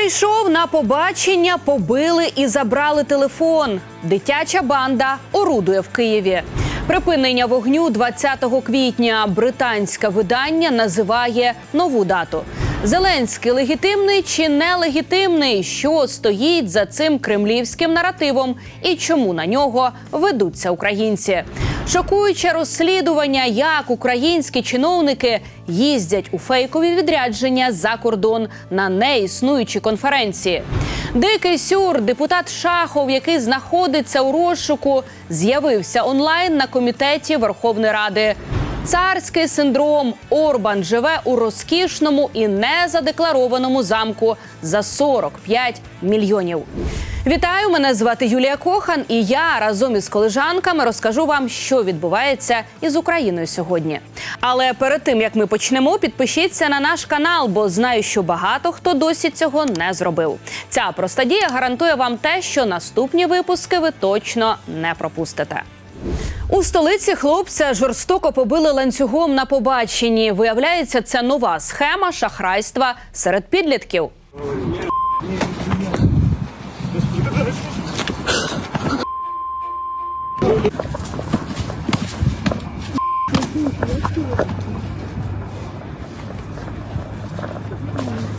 Прийшов на побачення, побили і забрали телефон. Дитяча банда орудує в Києві. Припинення вогню 20 квітня британське видання називає нову дату. Зеленський легітимний чи нелегітимний? Що стоїть за цим кремлівським наративом і чому на нього ведуться українці? Шокуюче розслідування, як українські чиновники їздять у фейкові відрядження за кордон на неіснуючі конференції. Дикий сюр, депутат Шахов, який знаходиться у розшуку, з'явився онлайн на комітеті Верховної Ради. Царський синдром Орбан живе у розкішному і незадекларованому замку за 45 мільйонів. Вітаю! Мене звати Юлія Кохан, і я разом із колежанками розкажу вам, що відбувається із Україною сьогодні. Але перед тим як ми почнемо, підпишіться на наш канал, бо знаю, що багато хто досі цього не зробив. Ця проста дія гарантує вам те, що наступні випуски ви точно не пропустите. У столиці хлопця жорстоко побили ланцюгом на побаченні. Виявляється, це нова схема шахрайства серед підлітків.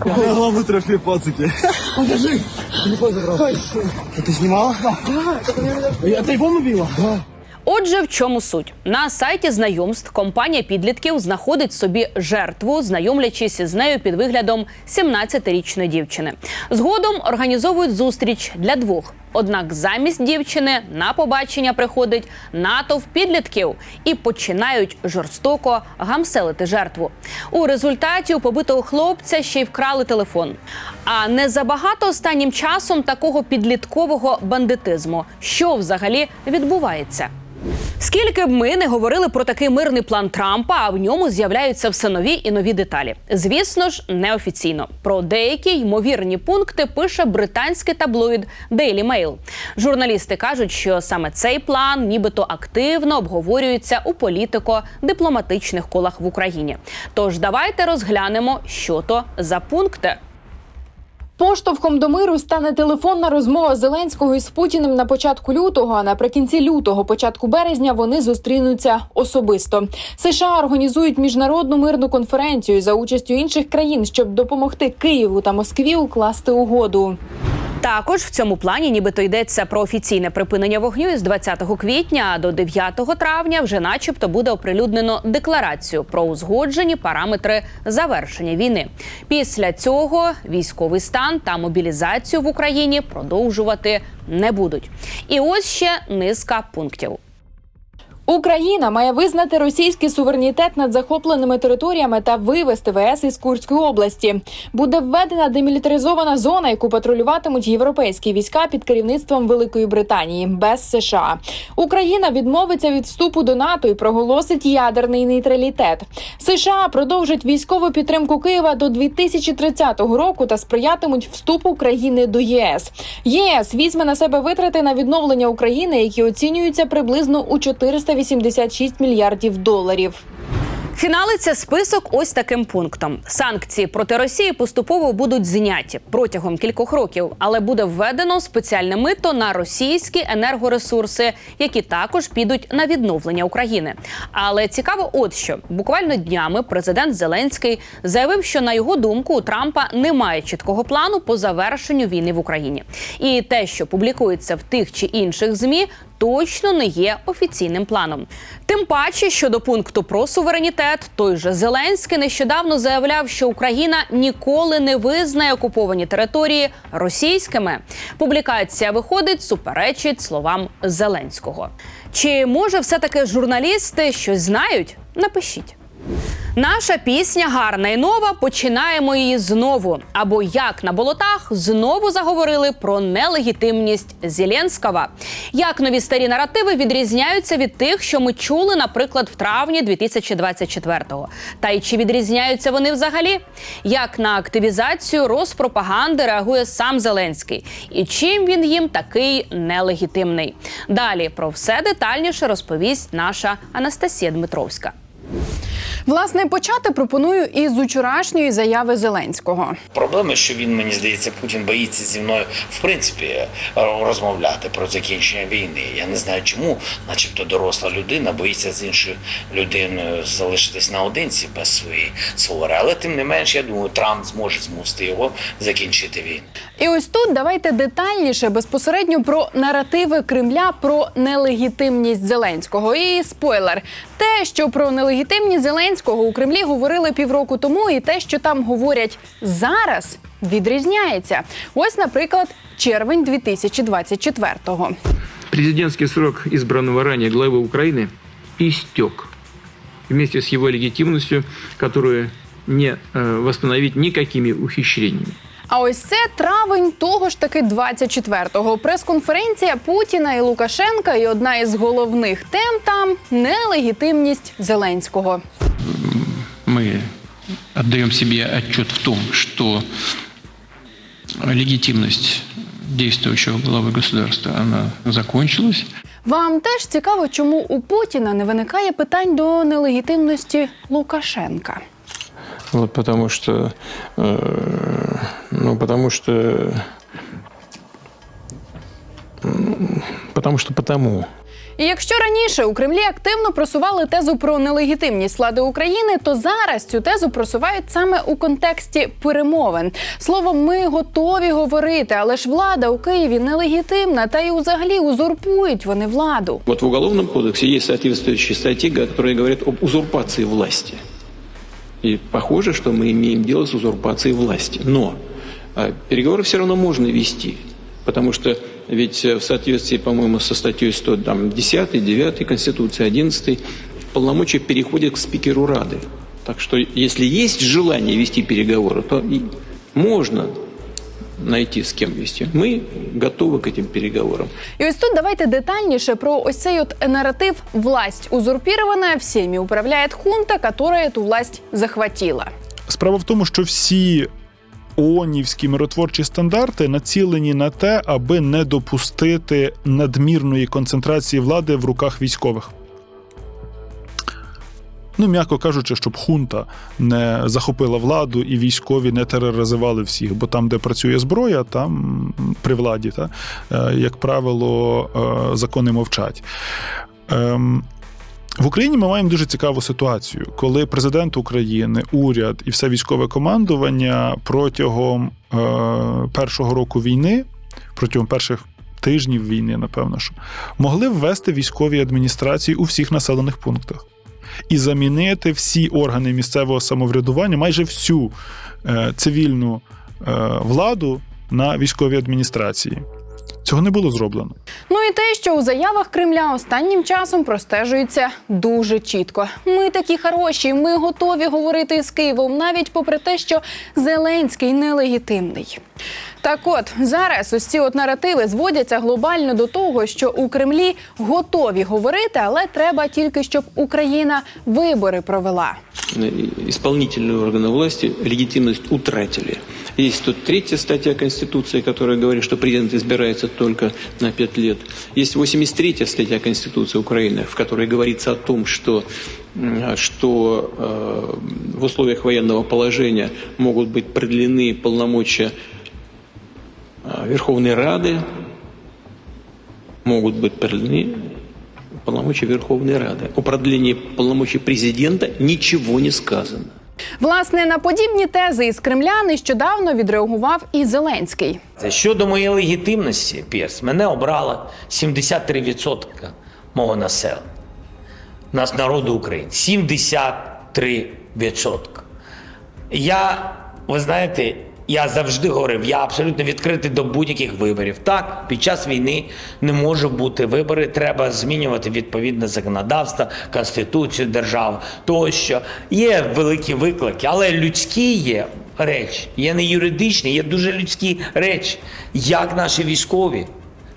Голову трошки пацики. Покажи. Телефон забрал. Ты снимала? Да. Я телефон убила? Да. Отже, в чому суть на сайті знайомств компанія підлітків знаходить собі жертву, знайомлячись із нею під виглядом 17-річної дівчини. Згодом організовують зустріч для двох. Однак замість дівчини на побачення приходить натовп підлітків і починають жорстоко гамселити жертву. У результаті у побитого хлопця ще й вкрали телефон. А не забагато останнім часом такого підліткового бандитизму. Що взагалі відбувається? Скільки б ми не говорили про такий мирний план Трампа, а в ньому з'являються все нові і нові деталі. Звісно ж, неофіційно. Про деякі ймовірні пункти пише британський таблоїд Daily Mail. Журналісти кажуть, що саме цей план, нібито активно обговорюється у політико-дипломатичних колах в Україні. Тож давайте розглянемо, що то за пункти. Поштовхом до миру стане телефонна розмова Зеленського із Путіним на початку лютого. А наприкінці лютого, початку березня, вони зустрінуться особисто. США організують міжнародну мирну конференцію за участю інших країн, щоб допомогти Києву та Москві укласти угоду. Також в цьому плані, нібито йдеться про офіційне припинення вогню із 20 квітня до 9 травня, вже, начебто, буде оприлюднено декларацію про узгоджені параметри завершення війни. Після цього військовий стан та мобілізацію в Україні продовжувати не будуть. І ось ще низка пунктів. Україна має визнати російський суверенітет над захопленими територіями та вивести ВС із Курської області. Буде введена демілітаризована зона, яку патрулюватимуть європейські війська під керівництвом Великої Британії без США. Україна відмовиться від вступу до НАТО і проголосить ядерний нейтралітет. США продовжать військову підтримку Києва до 2030 року та сприятимуть вступу країни до ЄС. ЄС візьме на себе витрати на відновлення України, які оцінюються приблизно у 400 486 мільярдів доларів. Фіналиться список ось таким пунктом: санкції проти Росії поступово будуть зняті протягом кількох років, але буде введено спеціальне мито на російські енергоресурси, які також підуть на відновлення України. Але цікаво, от що буквально днями президент Зеленський заявив, що на його думку у Трампа немає чіткого плану по завершенню війни в Україні, і те, що публікується в тих чи інших змі. Точно не є офіційним планом. Тим паче щодо пункту про суверенітет, той же Зеленський нещодавно заявляв, що Україна ніколи не визнає окуповані території російськими. Публікація виходить, суперечить словам Зеленського. Чи може все таки журналісти щось знають? Напишіть. Наша пісня гарна і нова. Починаємо її знову. Або як на болотах знову заговорили про нелегітимність Зеленського. Як нові старі наративи відрізняються від тих, що ми чули, наприклад, в травні 2024-го? Та й чи відрізняються вони взагалі? Як на активізацію розпропаганди реагує сам Зеленський? І чим він їм такий нелегітимний? Далі про все детальніше розповість наша Анастасія Дмитровська. Власне, почати пропоную із учорашньої заяви Зеленського. Проблема, що він мені здається, Путін боїться зі мною в принципі розмовляти про закінчення війни. Я не знаю, чому, начебто, доросла людина боїться з іншою людиною залишитись наодинці без своєї свободи. Але тим не менш, я думаю, Трамп зможе змусити його закінчити війну. І ось тут давайте детальніше безпосередньо про наративи Кремля про нелегітимність Зеленського. І спойлер, те, що про нелегітимність Зеленського у Кремлі говорили півроку тому, і те, що там говорять зараз, відрізняється. Ось, наприклад, червень 2024-го. Президентский срок избранного ранее главы Украины истек вместе с его легитимностью, которую не э, восстановить никакими ухищрениями. А ось це травень того ж таки 24-го. Прес-конференція Путіна і Лукашенка, і одна із головних тем там нелегітимність Зеленського. мы отдаем себе отчет в том, что легитимность действующего главы государства, она закончилась. Вам теж цікаво, чому у Путіна не виникає питань до нелегітимності Лукашенка. Вот потому что, э, ну, потому что, м, потому что потому. І якщо раніше у Кремлі активно просували тезу про нелегітимність влади України, то зараз цю тезу просувають саме у контексті перемовин. Словом, ми готові говорити, але ж влада у Києві нелегітимна, та й взагалі узурпують вони владу. Вот в Уголовном кодексе есть соответствующие статьи, которые говорят об узурпации власти. И похоже, что мы имеем дело с узурпацией власти. Но а, переговоры все равно можно вести. Потому что ведь э, в соответствии, по-моему, со статьей 110, 9 Конституции, 11, полномочия переходят к спикеру Рады. Так что если есть желание вести переговоры, то и можно найти с кем вести. Мы готовы к этим переговорам. І ось тут давайте детальніше про ось цей от наратив «власть узурпирована, всеми управляет хунта, которая эту власть захватила». Справа в тому, що всі ООНівські миротворчі стандарти націлені на те, аби не допустити надмірної концентрації влади в руках військових. Ну, м'яко кажучи, щоб хунта не захопила владу і військові не тероризували всіх, бо там, де працює зброя, там при владі, та, е, як правило, е, закони мовчать. В Україні ми маємо дуже цікаву ситуацію, коли президент України, уряд і все військове командування протягом е, першого року війни, протягом перших тижнів війни, напевно, що могли ввести військові адміністрації у всіх населених пунктах і замінити всі органи місцевого самоврядування, майже всю е, цивільну е, владу на військові адміністрації. Цього не було зроблено. Ну і те, що у заявах Кремля останнім часом простежується дуже чітко. Ми такі хороші, ми готові говорити з Києвом, навіть попри те, що Зеленський нелегітимний. Так от зараз ось ці от наративи зводяться глобально до того, що у Кремлі готові говорити, але треба тільки, щоб Україна вибори провела. Э, исполнительные органы власти легитимность утратили. Есть тут третья статья Конституции, которая говорит, что президент избирается только на пять лет. Есть 83-я статья Конституции Украины, в которой говорится о том, что, м, что э, в условиях военного положения могут быть продлены полномочия э, Верховной Рады, могут быть продлены полномочия Верховной Рады. О продлении полномочий президента ничего не сказано. Власне, на подібні тези із Кремля нещодавно відреагував і Зеленський. Це Щодо моєї легітимності, Пірс, мене обрало 73% мого населення. Нас народу України. 73%. Я, ви знаєте, я завжди говорив, я абсолютно відкритий до будь-яких виборів. Так, під час війни не може бути вибори, треба змінювати відповідне законодавство, конституцію держав тощо. Є великі виклики, але людські є речі, є не юридичні, є дуже людські речі. Як наші військові,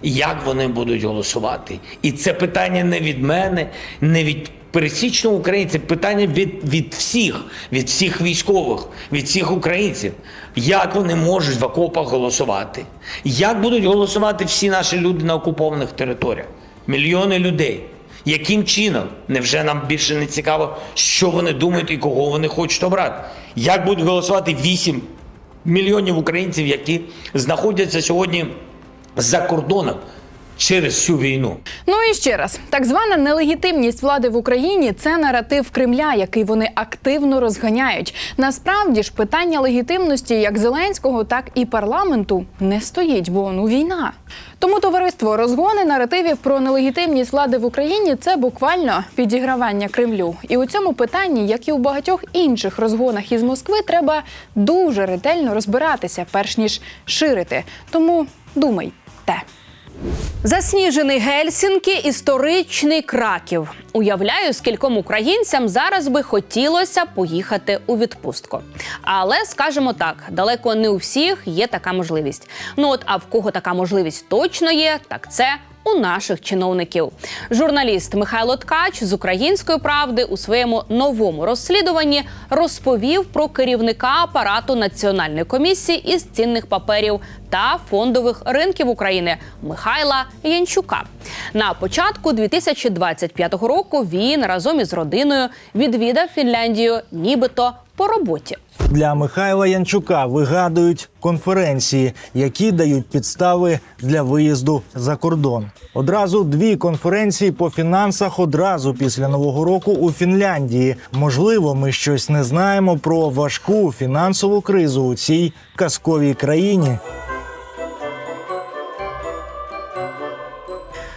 як вони будуть голосувати? І це питання не від мене, не від пересічного українця, питання від, від всіх, від всіх військових, від всіх українців. Як вони можуть в окопах голосувати? Як будуть голосувати всі наші люди на окупованих територіях? Мільйони людей. Яким чином? Невже нам більше не цікаво, що вони думають і кого вони хочуть обрати? Як будуть голосувати 8 мільйонів українців, які знаходяться сьогодні за кордоном через цю війну? Ну і ще раз, так звана нелегітимність влади в Україні це наратив Кремля, який вони активно розганяють. Насправді ж питання легітимності як Зеленського, так і парламенту не стоїть, бо ну війна. Тому товариство розгони наративів про нелегітимність влади в Україні це буквально підігравання Кремлю. І у цьому питанні, як і у багатьох інших розгонах із Москви, треба дуже ретельно розбиратися, перш ніж ширити. Тому думайте. Засніжений Гельсінкі, історичний Краків. Уявляю, скільком українцям зараз би хотілося поїхати у відпустку. Але скажімо так, далеко не у всіх є така можливість. Ну от а в кого така можливість точно є, так це. У наших чиновників журналіст Михайло Ткач з української правди у своєму новому розслідуванні розповів про керівника апарату національної комісії із цінних паперів та фондових ринків України Михайла Янчука. На початку 2025 року він разом із родиною відвідав Фінляндію, нібито по роботі. Для Михайла Янчука вигадують конференції, які дають підстави для виїзду за кордон. Одразу дві конференції по фінансах одразу після нового року у Фінляндії. Можливо, ми щось не знаємо про важку фінансову кризу у цій казковій країні.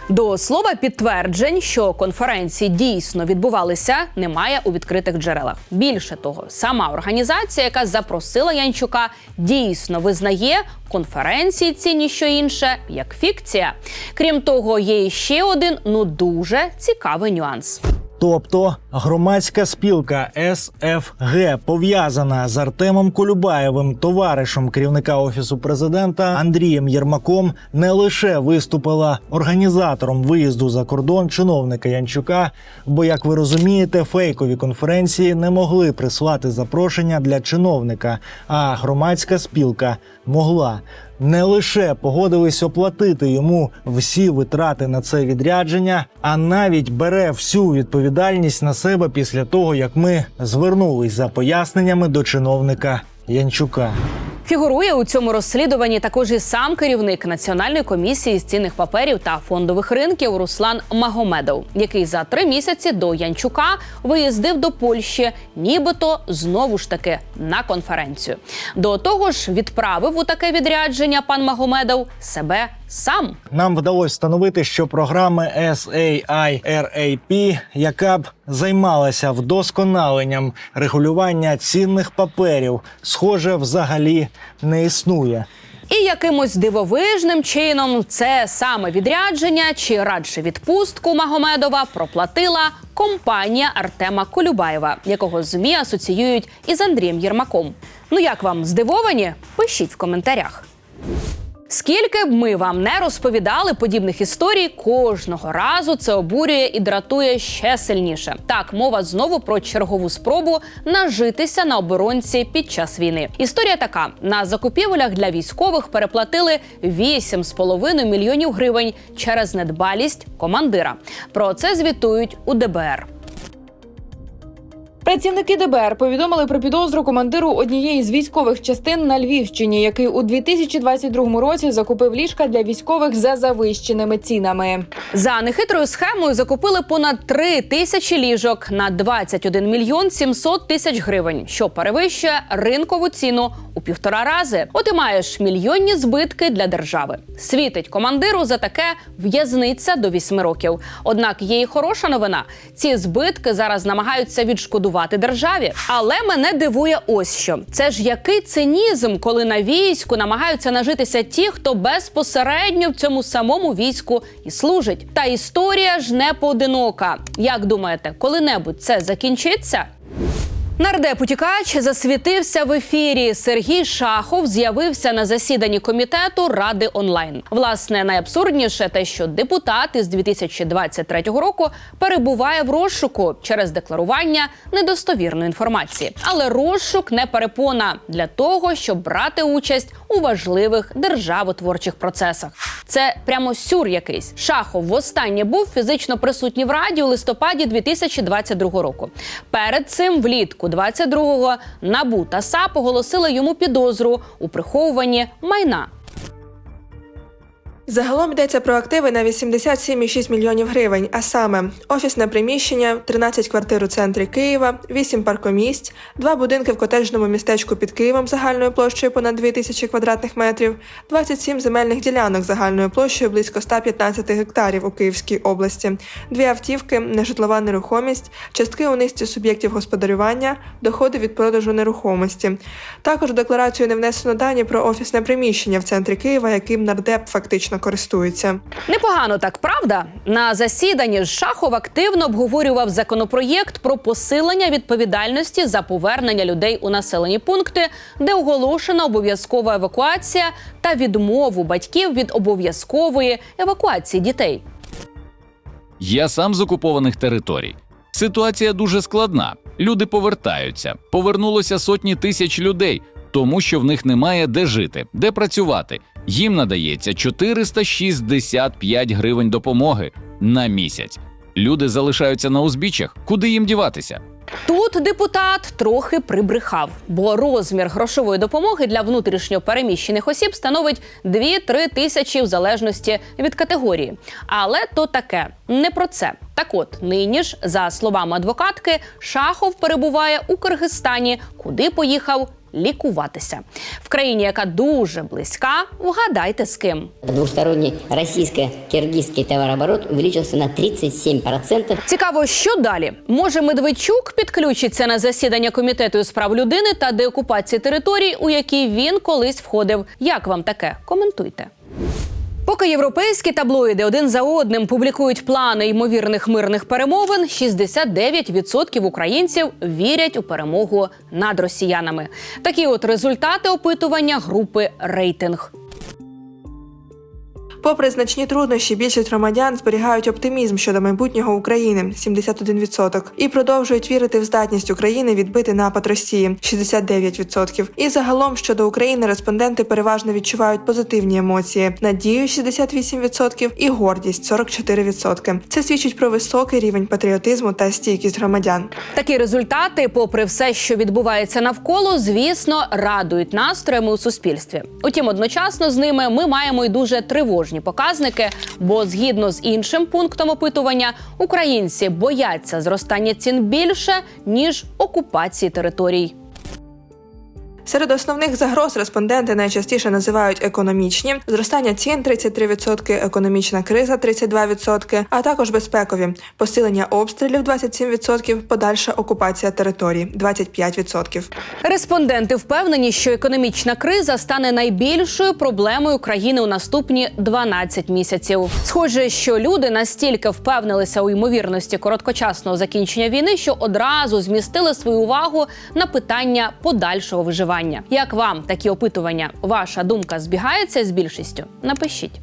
До слова, підтверджень, що конференції дійсно відбувалися, немає у відкритих джерелах. Більше того, сама організація, яка запросила Янчука, дійсно визнає конференції ці ніщо інше як фікція. Крім того, є ще один ну дуже цікавий нюанс. Тобто громадська спілка СФГ пов'язана з Артемом Колюбаєвим, товаришем керівника офісу президента Андрієм Єрмаком, не лише виступила організатором виїзду за кордон чиновника Янчука. Бо, як ви розумієте, фейкові конференції не могли прислати запрошення для чиновника, а громадська спілка могла. Не лише погодились оплатити йому всі витрати на це відрядження, а навіть бере всю відповідальність на себе після того, як ми звернулись за поясненнями до чиновника Янчука. Фігурує у цьому розслідуванні також і сам керівник Національної комісії з цінних паперів та фондових ринків Руслан Магомедов, який за три місяці до Янчука виїздив до Польщі, нібито знову ж таки на конференцію. До того ж, відправив у таке відрядження пан Магомедов себе сам. Нам вдалося встановити, що програми SAIRAP, яка б займалася вдосконаленням регулювання цінних паперів, схоже, взагалі не існує. І якимось дивовижним чином це саме відрядження чи радше відпустку Магомедова проплатила компанія Артема Колюбаєва, якого змі асоціюють із Андрієм Єрмаком. Ну як вам здивовані? Пишіть в коментарях. Скільки б ми вам не розповідали подібних історій, кожного разу це обурює і дратує ще сильніше. Так, мова знову про чергову спробу нажитися на оборонці під час війни. Історія така: на закупівлях для військових переплатили 8,5 мільйонів гривень через недбалість командира. Про це звітують у ДБР. Працівники ДБР повідомили про підозру командиру однієї з військових частин на Львівщині, який у 2022 році закупив ліжка для військових за завищеними цінами. За нехитрою схемою закупили понад 3 тисячі ліжок на 21 мільйон 700 тисяч гривень, що перевищує ринкову ціну у півтора рази. От і маєш мільйонні збитки для держави. Світить командиру за таке в'язниця до 8 років. Однак є і хороша новина: ці збитки зараз намагаються відшкодувати державі. Але мене дивує ось що це ж який цинізм, коли на війську намагаються нажитися ті, хто безпосередньо в цьому самому війську і служить. Та історія ж не поодинока. Як думаєте, коли-небудь це закінчиться? Нардеп утікач засвітився в ефірі. Сергій Шахов з'явився на засіданні комітету Ради онлайн. Власне, найабсурдніше те, що депутат із 2023 року перебуває в розшуку через декларування недостовірної інформації. Але розшук не перепона для того, щоб брати участь у важливих державотворчих процесах. Це прямо сюр якийсь. Шахов востаннє був фізично присутній в раді у листопаді 2022 року. Перед цим влітку 22-го НАБУ та САП оголосили йому підозру у приховуванні майна. Загалом йдеться про активи на 87,6 мільйонів гривень, а саме офісне приміщення, 13 квартир у центрі Києва, 8 паркомісць, 2 будинки в котеджному містечку під Києвом загальною площею понад 2000 квадратних метрів, 27 земельних ділянок загальною площею близько 115 гектарів у Київській області, дві автівки, нежитлова нерухомість, частки у низці суб'єктів господарювання, доходи від продажу нерухомості. Також в декларацію не внесено дані про офісне приміщення в центрі Києва, яким нардеп фактично користується. Непогано так, правда? На засіданні Шахов активно обговорював законопроєкт про посилення відповідальності за повернення людей у населені пункти, де оголошена обов'язкова евакуація та відмову батьків від обов'язкової евакуації дітей. Я сам з окупованих територій. Ситуація дуже складна. Люди повертаються. Повернулося сотні тисяч людей, тому що в них немає де жити, де працювати. Їм надається 465 гривень допомоги на місяць. Люди залишаються на узбіччях. Куди їм діватися? Тут депутат трохи прибрехав, бо розмір грошової допомоги для внутрішньо переміщених осіб становить 2-3 тисячі в залежності від категорії. Але то таке не про це. Так от нині ж, за словами адвокатки, Шахов перебуває у Киргизстані, куди поїхав лікуватися в країні, яка дуже близька. Вгадайте з ким. Двосторонній російсько-киргизький товарооборот увеличився на 37%. Цікаво, що далі? Може, Медведчук підключиться на засідання комітету з прав людини та деокупації територій, у які він колись входив. Як вам таке? Коментуйте. Поки європейські таблоїди один за одним публікують плани ймовірних мирних перемовин, 69% українців вірять у перемогу над росіянами. Такі от результати опитування групи рейтинг. Попри значні труднощі, більшість громадян зберігають оптимізм щодо майбутнього України 71%, і продовжують вірити в здатність України відбити напад Росії 69%. І загалом щодо України респонденти переважно відчувають позитивні емоції, надію 68% і гордість 44%. Це свідчить про високий рівень патріотизму та стійкість громадян. Такі результати, попри все, що відбувається навколо, звісно, радують настроями у суспільстві. Утім, одночасно з ними ми маємо й дуже тривожні показники. Бо згідно з іншим пунктом опитування, українці бояться зростання цін більше ніж окупації територій. Серед основних загроз респонденти найчастіше називають економічні: зростання цін 33%, економічна криза 32%, а також безпекові посилення обстрілів 27%, подальша окупація територій 25%. Респонденти впевнені, що економічна криза стане найбільшою проблемою країни у наступні 12 місяців. Схоже, що люди настільки впевнилися у ймовірності короткочасного закінчення війни, що одразу змістили свою увагу на питання подальшого виживання. Як вам такі опитування? Ваша думка збігається з більшістю? Напишіть.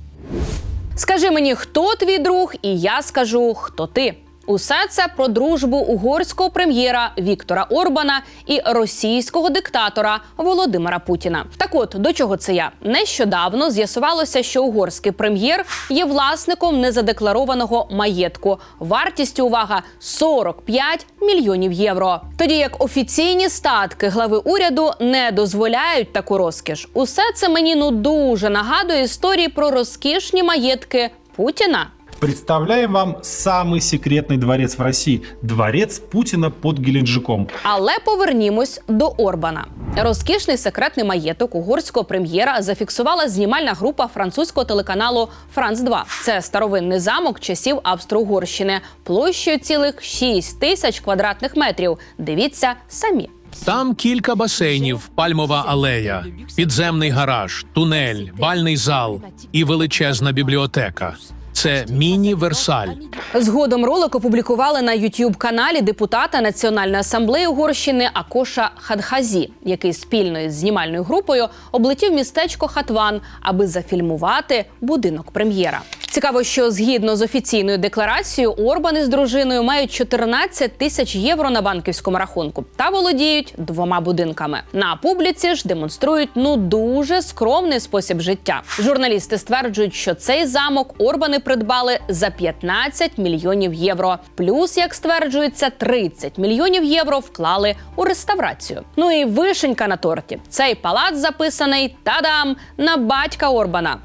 Скажи мені, хто твій друг, і я скажу, хто ти. Усе це про дружбу угорського прем'єра Віктора Орбана і російського диктатора Володимира Путіна. Так от до чого це я нещодавно з'ясувалося, що угорський прем'єр є власником незадекларованого маєтку. Вартістю увага 45 мільйонів євро. Тоді як офіційні статки глави уряду не дозволяють таку розкіш. Усе це мені ну дуже нагадує історії про розкішні маєтки Путіна. Представляем вам самый секретный дворец в России. Дворец Путина под Геленджиком. Але повернімось до Орбана. Розкішний секретний маєток угорського прем'єра зафіксувала знімальна група французького телеканалу Франц 2 Це старовинний замок часів Австро-Угорщини площею цілих 6 тисяч квадратних метрів. Дивіться самі. Там кілька басейнів, пальмова алея, підземний гараж, тунель, бальний зал і величезна бібліотека. Це міні-Версаль. Згодом ролик опублікували на youtube каналі депутата Національної асамблеї Угорщини Акоша Хадхазі, який спільно із знімальною групою облетів містечко Хатван, аби зафільмувати будинок прем'єра. Цікаво, що згідно з офіційною декларацією, Орбан із дружиною мають 14 тисяч євро на банківському рахунку та володіють двома будинками. На публіці ж демонструють ну дуже скромний спосіб життя. Журналісти стверджують, що цей замок Орбани придбали за 15 мільйонів євро. Плюс, як стверджується, 30 мільйонів євро вклали у реставрацію. Ну і вишенька на торті. Цей палац записаний тадам на батька Орбана.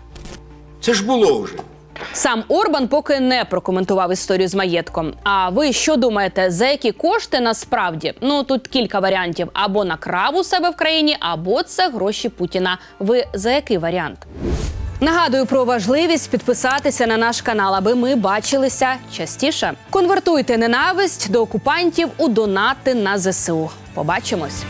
Це ж було вже. Сам Орбан поки не прокоментував історію з маєтком. А ви що думаєте, за які кошти насправді? Ну тут кілька варіантів: або накрав у себе в країні, або це гроші Путіна. Ви за який варіант? Нагадую про важливість підписатися на наш канал, аби ми бачилися частіше. Конвертуйте ненависть до окупантів у донати на ЗСУ. Побачимось.